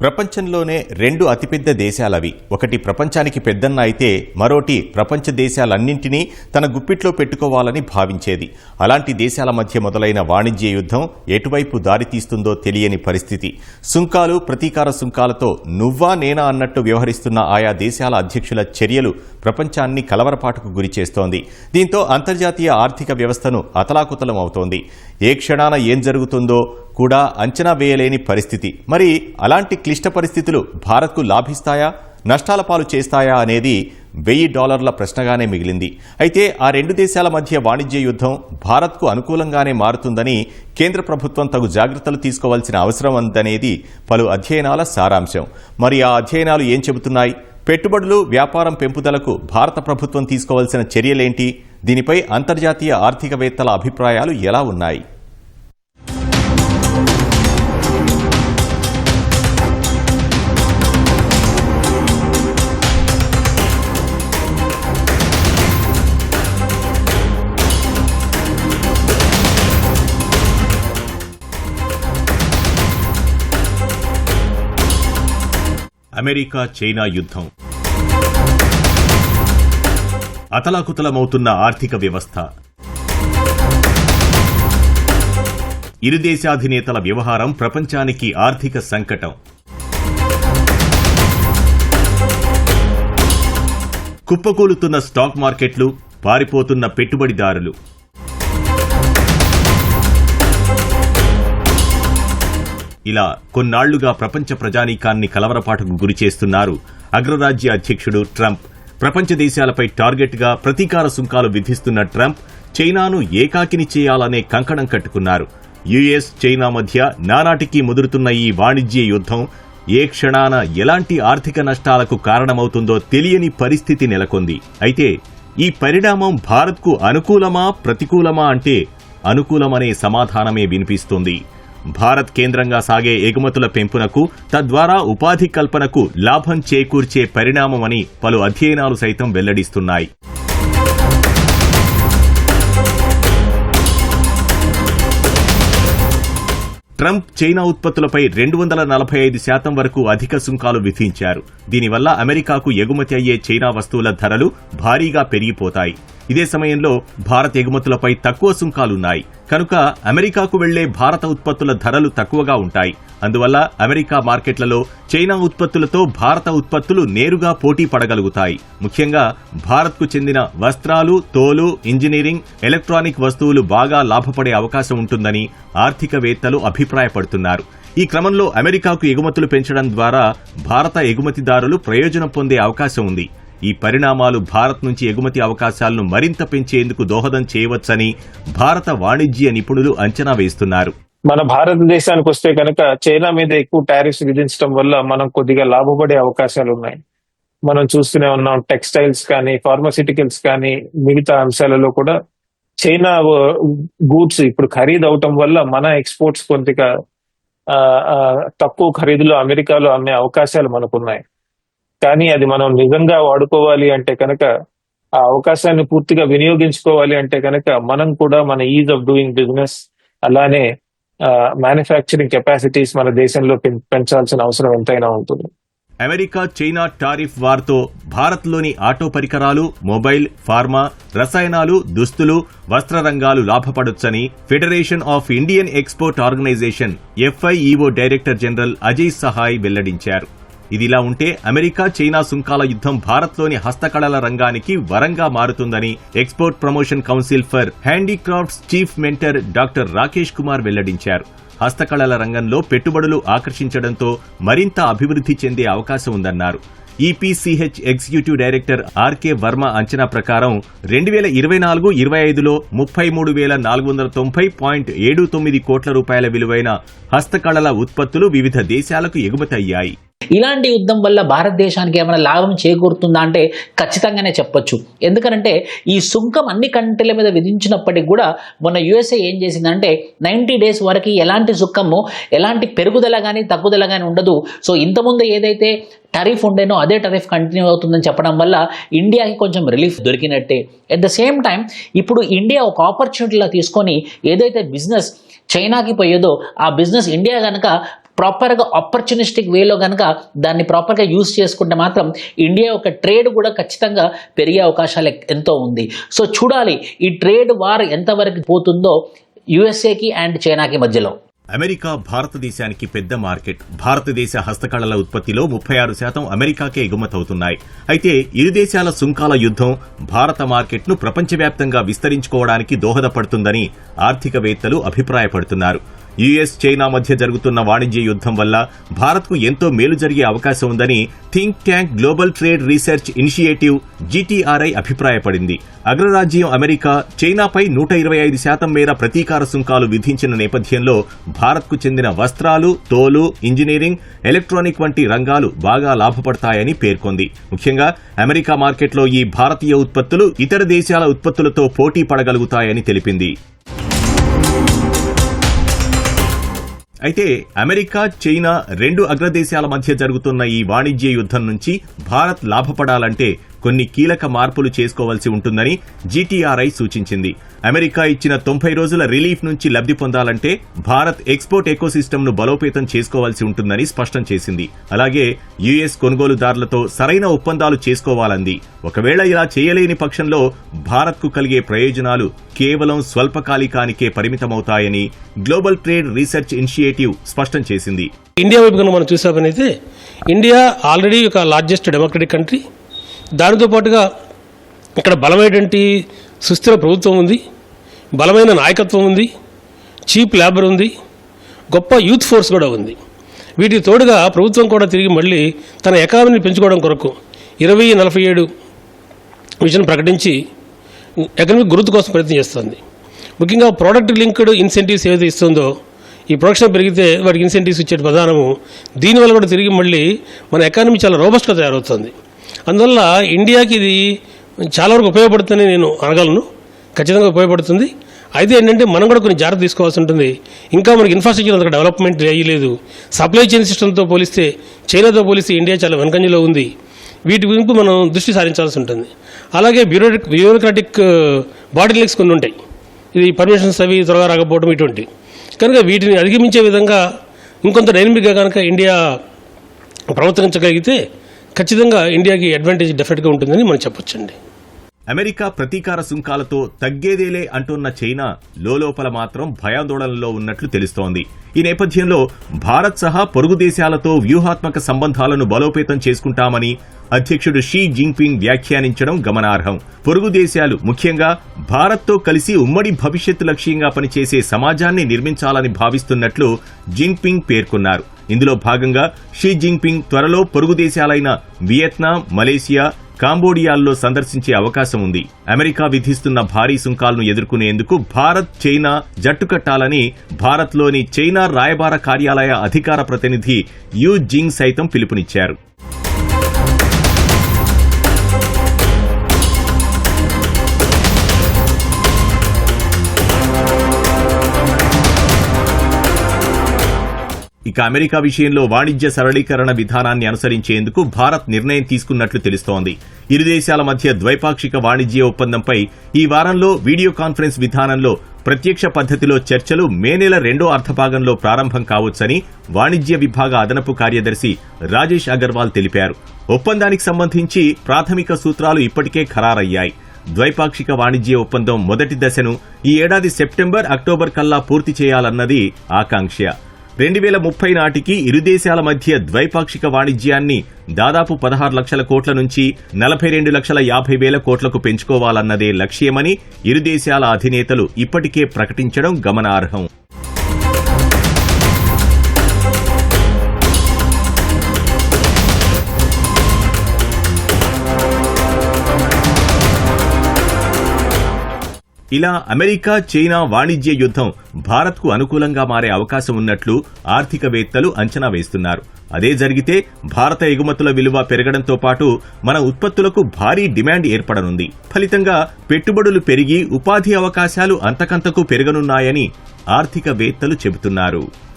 ప్రపంచంలోనే రెండు అతిపెద్ద దేశాలవి. ఒకటి ప్రపంచానికి పెద్దన్న అయితే మరోటి ప్రపంచ దేశాలన్నింటినీ తన గుప్పిట్లో పెట్టుకోవాలని భావించేది. అలాంటి దేశాల మధ్య మొదలైన వాణిజ్య యుద్ధం ఎటువైపు దారితీస్తుందో తెలియని పరిస్థితి. సుంకాలు ప్రతీకార సుంకాలతో నువ్వా నేనా అన్నట్టు వ్యవహరిస్తున్న ఆయా దేశాల అధ్యక్షుల చర్యలు ప్రపంచాన్ని కలవరపాటుకు గురి చేస్తోంది. దీంతో అంతర్జాతీయ ఆర్థిక వ్యవస్థను అతలాకుతలం అవుతోంది. ఏ క్షణాన ఏం జరుగుతుందో కూడా అంచనా వేయలేని పరిస్థితి. మరి అలాంటి క్లిష్ట పరిస్థితులు భారత్కు లాభిస్తాయా? నష్టాల పాలు చేస్తాయా అనేది వెయ్యి డాలర్ల ప్రశ్నగానే మిగిలింది. అయితే ఆ రెండు దేశాల మధ్య వాణిజ్య యుద్ధం భారత్కు అనుకూలంగానే మారుతుందని కేంద్ర ప్రభుత్వం తగు జాగ్రత్తలు తీసుకోవాల్సిన అవసరం ఉందనేది పలు అధ్యయనాల సారాంశం. మరి ఆ అధ్యయనాలు ఏం చెబుతున్నాయి? పెట్టుబడులు వ్యాపారం పెంపుదలకు భారత ప్రభుత్వం తీసుకోవాల్సిన చర్యలేంటి? దీనిపై అంతర్జాతీయ ఆర్థికవేత్తల అభిప్రాయాలు ఎలా ఉన్నాయి? అమెరికా చైనా యుద్ధం. అతలాకుతలమవుతున్న ఆర్థిక వ్యవస్థ. ఇరు దేశాధినేతల వ్యవహారం ప్రపంచానికి ఆర్థిక సంకటం. కుప్పకూలుతున్న స్టాక్ మార్కెట్లు పారిపోతున్న పెట్టుబడిదారులు. ఇలా కొన్నాళ్ళుగా ప్రపంచ ప్రజానీకాన్ని కలవరపాటుకు గురిచేస్తున్నారు అగ్రరాజ్య అధ్యక్షుడు ట్రంప్. ప్రపంచ దేశాలపై టార్గెట్గా ప్రతీకార సుంకాలు విధిస్తున్న ట్రంప్ చైనాను ఏకాకిని చేయాలనే కంకణం కట్టుకున్నారు. యుఎస్ చైనా మధ్య నానాటికి ముదురుతున్న ఈ వాణిజ్య యుద్ధం ఏ క్షణాన ఎలాంటి ఆర్థిక నష్టాలకు కారణమవుతుందో తెలియని పరిస్థితి నెలకొంది. అయితే ఈ పరిణామం భారత్కు అనుకూలమా ప్రతికూలమా అంటే అనుకూలమనే సమాధానమే వినిపిస్తుంది. భారత్ కేంద్రంగా సాగే ఎగుమతుల పెంపునకు తద్వారా ఉపాధి కల్పనకు లాభం చేకూర్చే పరిణామమని పలు అధ్యయనాలు సైతం వెల్లడిస్తున్నాయి. ట్రంప్ చైనా ఉత్పత్తులపై రెండు వందల నలభై ఐదు శాతం వరకు అధిక సుంకాలు విధించారు. దీనివల్ల అమెరికాకు ఎగుమతి అయ్యే చైనా వస్తువుల ధరలు భారీగా పెరిగిపోతాయి. ఇదే సమయంలో భారత్ ఎగుమతులపై తక్కువ సుంకాలున్నాయి. కనుక అమెరికాకు వెళ్ళే భారత ఉత్పత్తుల ధరలు తక్కువగా ఉంటాయి. అందువల్ల అమెరికా మార్కెట్లలో చైనా ఉత్పత్తులతో భారత ఉత్పత్తులు నేరుగా పోటీ పడగలుగుతాయి. ముఖ్యంగా భారత్కు చెందిన వస్త్రాలు తోలు ఇంజనీరింగ్ ఎలక్ట్రానిక్ వస్తువులు బాగా లాభపడే అవకాశం ఉంటుందని ఆర్థికవేత్తలు అభిప్రాయపడుతున్నారు. ఈ క్రమంలో అమెరికాకు ఎగుమతులు పెంచడం ద్వారా భారత ఎగుమతిదారులు ప్రయోజనం పొందే అవకాశం ఉంది. ఈ పరిణామాలు భారత్ నుంచి ఎగుమతి అవకాశాలను మరింత పెంచేందుకు దోహదం చేయవచ్చని భారత వాణిజ్య నిపుణులు అంచనా వేస్తున్నారు. మన భారతదేశానికి వస్తే కనుక చైనా మీద ఎక్కువ టారిఫ్స్ విధించడం వల్ల మనం కొద్దిగా లాభపడే అవకాశాలు ఉన్నాయి. మనం చూస్తూనే ఉన్నాం టెక్స్టైల్స్ కానీ ఫార్మసిటికల్స్ కానీ మిగతా అంశాలలో కూడా చైనా గూడ్స్ ఇప్పుడు ఖరీదు అవటం వల్ల మన ఎక్స్పోర్ట్స్ కొద్దిగా తక్కువ ఖరీదులో అమెరికాలో అమ్మే అవకాశాలు మనకున్నాయి కానీ అది మనం నిజంగా వాడుకోవాలి అంటే కనుక ఆ అవకాశాన్ని పూర్తిగా వినియోగించుకోవాలి అంటే కనుక మనం కూడా మన ఈజ్ ఆఫ్ డూయింగ్ బిజినెస్ అలానే మ్యానుఫ్యాక్చరింగ్ కెపాసిటీస్ మన దేశంలో పెంచాల్సిన అవసరం ఎంతైనా ఉంటుంది. అమెరికా చైనా టారిఫ్ వార్తో భారత్లోని ఆటో పరికరాలు మొబైల్ ఫార్మా రసాయనాలు దుస్తులు వస్త్ర రంగాలు లాభపడొచ్చని federation of Indian export organisation FIEO director general Ajay Sahai వెల్లడించారు. ఇదిలా ఉంటే అమెరికా చైనా సుంకాల యుద్ధం భారత్లోని హస్తకళల రంగానికి వరంగా మారుతుందని export promotion council for handicrafts chief mentor doctor Rakesh Kumar వెల్లడించారు. హస్తకళల రంగంలో పెట్టుబడులు ఆకర్షించడంతో మరింత అభివృద్ధి చెందే అవకాశం ఉందన్నారు. EPCH executive director RK Verma అంచనా ప్రకారం రెండు వేల ఇరవై నాలుగు ఇరవై ఐదులో ముప్పై మూడు వేల నాలుగు వందల తొంభై పాయింట్ ఏడు తొమ్మిది కోట్ల రూపాయల విలువైన హస్తకళల ఉత్పత్తులు వివిధ దేశాలకు ఎగుమతి అయ్యాయి ఇలాంటి యుద్ధం వల్ల భారతదేశానికి ఏమైనా లాభం చేకూరుతుందా అంటే ఖచ్చితంగానే చెప్పొచ్చు. ఎందుకంటే ఈ సుంకం అన్ని కంట్రీల మీద విధించినప్పటికీ కూడా మొన్న యుఎస్ఏ ఏం చేసిందంటే నైంటీ డేస్ వరకు ఎలాంటి సుంకము ఎలాంటి పెరుగుదల కానీ తగ్గుదల కానీ ఉండదు. సో ఇంతకుముందు ఏదైతే టరీఫ్ ఉండేనో అదే టరీఫ్ కంటిన్యూ అవుతుందని చెప్పడం వల్ల ఇండియాకి కొంచెం రిలీఫ్ దొరికినట్టే. ఎట్ ద సేమ్ టైం ఇప్పుడు ఇండియా ఒక ఆపర్చునిటీలా తీసుకొని ఏదైతే బిజినెస్ చైనాకి పోయేదో ఆ బిజినెస్ ఇండియా కనుక ప్రాపర్గా ఆపర్చునిస్టిక్ వేలో కనుక దాన్ని ప్రాపర్గా యూస్ చేసుకుంటే మాత్రం ఇండియా యొక్క ట్రేడ్ కూడా ఖచ్చితంగా పెరిగే అవకాశాలు ఎంతో ఉంది. సో చూడాలి ఈ ట్రేడ్ వార్ ఎంతవరకు పోతుందో యుఎస్ఏకి అండ్ చైనాకి మధ్యలో. అమెరికా భారతదేశానికి పెద్ద మార్కెట్. భారతదేశ హస్తకళల ఉత్పత్తిలో ముప్పై ఆరు శాతం అమెరికాకే ఎగుమతవుతున్నాయి. అయితే ఇరు దేశాల సుంకాల యుద్ధం భారత మార్కెట్ను ప్రపంచవ్యాప్తంగా విస్తరించుకోవడానికి దోహదపడుతుందని ఆర్థికవేత్తలు అభిప్రాయపడుతున్నారు. యుఎస్ చైనా మధ్య జరుగుతున్న వాణిజ్య యుద్ధం వల్ల భారత్కు ఎంతో మేలు జరిగే అవకాశం ఉందని think tank global trade research initiative GTRI అభిప్రాయపడింది. అగ్రరాజ్యం అమెరికా చైనాపై నూట ఇరవై ఐదు శాతం మేర ప్రతీకార సుంకాలు విధించిన నేపథ్యంలో భారత్కు చెందిన వస్త్రాలు తోలు ఇంజనీరింగ్ ఎలక్ట్రానిక్ వంటి రంగాలు బాగా లాభపడతాయని పేర్కొంది. ముఖ్యంగా అమెరికా మార్కెట్లో ఈ భారతీయ ఉత్పత్తులు ఇతర దేశాల ఉత్పత్తులతో పోటీ పడగలుగుతాయని తెలిపింది. అయితే అమెరికా చైనా రెండు అగ్రదేశాల మధ్య జరుగుతున్న ఈ వాణిజ్య యుద్ధం నుంచి భారత్ లాభపడాలంటే కొన్ని కీలక మార్పులు చేసుకోవాల్సి ఉంటుందని జీటీఆర్ఐ సూచించింది. అమెరికా ఇచ్చిన తొంభై రోజుల రిలీఫ్ నుంచి లబ్ధి పొందాలంటే భారత్ ఎక్స్పోర్ట్ ఎకోసిస్టమ్ను బలోపేతం చేసుకోవాల్సి ఉంటుందని స్పష్టం చేసింది. అలాగే యుఎస్ కొనుగోలుదారులతో సరైన ఒప్పందాలు చేసుకోవాలంది. ఒకవేళ ఇలా చేయలేని పక్షంలో భారత్కు కలిగే ప్రయోజనాలు కేవలం స్వల్పకాలికానికే పరిమితమవుతాయని గ్లోబల్ ట్రేడ్ రీసెర్చ్ ఇనిషియేటివ్ స్పష్టం చేసింది. ఇండియా వైపు మనం చూసామనైతే ఇండియా ఆల్రెడీ ఒక లార్జెస్ట్ డెమోక్రటిక్ కంట్రీ. దానితో పాటుగా ఇక్కడ బలమైనటువంటి సుస్థిర ప్రభుత్వం ఉంది బలమైన నాయకత్వం ఉంది చీప్ లేబర్ ఉంది గొప్ప యూత్ ఫోర్స్ కూడా ఉంది. వీటికి తోడుగా ప్రభుత్వం కూడా తిరిగి మళ్ళీ తన ఎకానమీని పెంచుకోవడం కొరకు ఇరవై నలభై ఏడు విజన్ ప్రకటించి ఎకనమిక్ గ్రోత్ కోసం ప్రయత్నం చేస్తుంది. ముఖ్యంగా ప్రోడక్ట్ లింక్డ్ ఇన్సెంటివ్స్ ఏదైతే ఇస్తుందో ఈ ప్రొడక్షన్ పెరిగితే వాటికి ఇన్సెంటివ్స్ ఇచ్చే ప్రధానము దీనివల్ల కూడా తిరిగి మళ్ళీ మన ఎకానమీ చాలా రోబస్ట్గా తయారవుతుంది. అందువల్ల ఇండియాకి ఇది చాలా వరకు ఉపయోగపడుతుందని నేను అనగలను. ఖచ్చితంగా ఉపయోగపడుతుంది. అయితే ఏంటంటే మనం కూడా కొన్ని జాగ్రత్త తీసుకోవాల్సి ఉంటుంది. ఇంకా మనకి ఇన్ఫ్రాస్ట్రక్చర్ అంతగా డెవలప్మెంట్ అయ్యలేదు సప్లై చైన్ సిస్టమ్తో పోలిస్తే చైనాతో పోలిస్తే ఇండియా చాలా వెనకంజలో ఉంది. వీటి గురించి మనం దృష్టి సారించాల్సి ఉంటుంది. అలాగే బ్యూరో బ్యూరోక్రాటిక్ బాడీ కొన్ని ఉంటాయి. ఇది పర్మిషన్స్ అవి త్వరగా రాకపోవడం ఇటువంటి. కనుక వీటిని అధిగమించే విధంగా ఇంకొంత డైనమిక్గా కనుక ఇండియా ప్రవర్తించగలిగితే ఖచ్చితంగా ఇండియాకి అడ్వాంటేజ్ డెఫినెట్గా ఉంటుందని మనం చెప్పొచ్చండి. అమెరికా ప్రతీకార సుంకాలతో తగ్గేదేలే అంటున్న చైనా లోలోపల మాత్రం భయాందోళనలో ఉన్నట్లు తెలుస్తోంది. ఈ నేపథ్యంలో భారత్ సహా పొరుగు దేశాలతో వ్యూహాత్మక సంబంధాలను బలోపేతం చేసుకుంటామని అధ్యక్షుడు షీ జిన్పింగ్ వ్యాఖ్యానించడం గమనార్హం. పొరుగు దేశాలు ముఖ్యంగా భారత్తో కలిసి ఉమ్మడి భవిష్యత్తు లక్ష్యంగా పనిచేసే సమాజాన్ని నిర్మించాలని భావిస్తున్నట్లు జిన్పింగ్ పేర్కొన్నారు. ఇందులో భాగంగా షీ జింగ్పింగ్ త్వరలో పొరుగు దేశాలైన వియత్నాం మలేసియా కాంబోడియాల్లో సందర్శించే అవకాశం ఉంది. అమెరికా విధిస్తున్న భారీ సుంకాలను ఎదుర్కొనేందుకు భారత్ చైనా జట్టుకట్టాలని భారత్లోని చైనా రాయబార కార్యాలయ అధికార ప్రతినిధి యూ జింగ్ సైతం పిలుపునిచ్చారు. ఇక అమెరికా విషయంలో వాణిజ్య సరళీకరణ విధానాన్ని అనుసరించేందుకు భారత్ నిర్ణయం తీసుకున్నట్లు తెలుస్తోంది. ఇరు దేశాల మధ్య ద్వైపాక్షిక వాణిజ్య ఒప్పందంపై ఈ వారంలో వీడియో కాన్ఫరెన్స్ విధానంలో ప్రత్యక్ష పద్ధతిలో చర్చలు మే నెల రెండో అర్ధభాగంలో ప్రారంభం కావచ్చని వాణిజ్య విభాగ అదనపు కార్యదర్శి రాజేష్ అగర్వాల్ తెలిపారు. ఒప్పందానికి సంబంధించి ప్రాథమిక సూత్రాలు ఇప్పటికే ఖరారయ్యాయి. ద్వైపాక్షిక వాణిజ్య ఒప్పందం మొదటి దశను ఈ ఏడాది సెప్టెంబర్ అక్టోబర్ కల్లా పూర్తి చేయాలన్నది ఆకాంక్ష. రెండు వేల ముప్పై నాటికి ఇరు దేశాల మధ్య ద్వైపాక్షిక వాణిజ్యాన్ని దాదాపు పదహారు లక్షల కోట్ల నుంచి నలభై రెండు లక్షల యాభై వేల కోట్లకు పెంచుకోవాలన్నదే లక్ష్యమని ఇరు దేశాల అధినేతలు ఇప్పటికే ప్రకటించడం గమనార్హం. ఇలా అమెరికా చైనా వాణిజ్య యుద్ధం భారత్కు అనుకూలంగా మారే అవకాశం ఉన్నట్లు ఆర్థికవేత్తలు అంచనా వేస్తున్నారు. అదే జరిగితే భారత ఎగుమతుల విలువ పెరగడంతో పాటు మన ఉత్పత్తులకు భారీ డిమాండ్ ఏర్పడనుంది. ఫలితంగా పెట్టుబడులు పెరిగి ఉపాధి అవకాశాలు అంతకంతకు పెరగనున్నాయని ఆర్థికవేత్తలు చెబుతున్నారు.